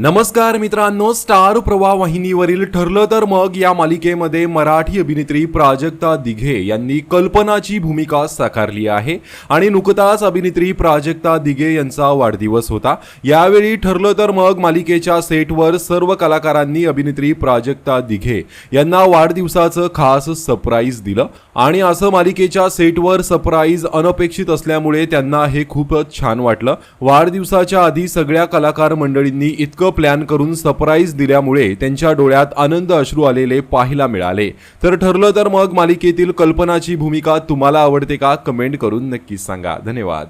नमस्कार मित्रांनो स्टार प्रवाह वाहिनीवरील ठरलं तर मग या मालिकेमध्ये मराठी अभिनेत्री प्राजक्ता दिघे यांनी कल्पनाची भूमिका साकारली आहे आणि नुकताच अभिनेत्री प्राजक्ता दिघे यांचा वाढदिवस होता. यावेळी ठरलं तर मग मालिकेच्या सेटवर सर्व कलाकारांनी अभिनेत्री प्राजक्ता दिघे यांना वाढदिवसाचं खास सरप्राईज दिलं आणि असं मालिकेच्या सेटवर सरप्राईज अनपेक्षित असल्यामुळे त्यांना हे खूपच छान वाटलं. वाढदिवसाच्या आधी सगळ्या कलाकार मंडळींनी इतकं प्लॅन करून सरप्राईज दिल्यामुळे त्यांच्या डोळ्यात आनंद अश्रू आलेले पाहायला मिळाले. तर ठरलं तर मग मालिकेतील कल्पनाची भूमिका तुम्हाला आवडते का? कमेंट करून नक्कीच सांगा. धन्यवाद.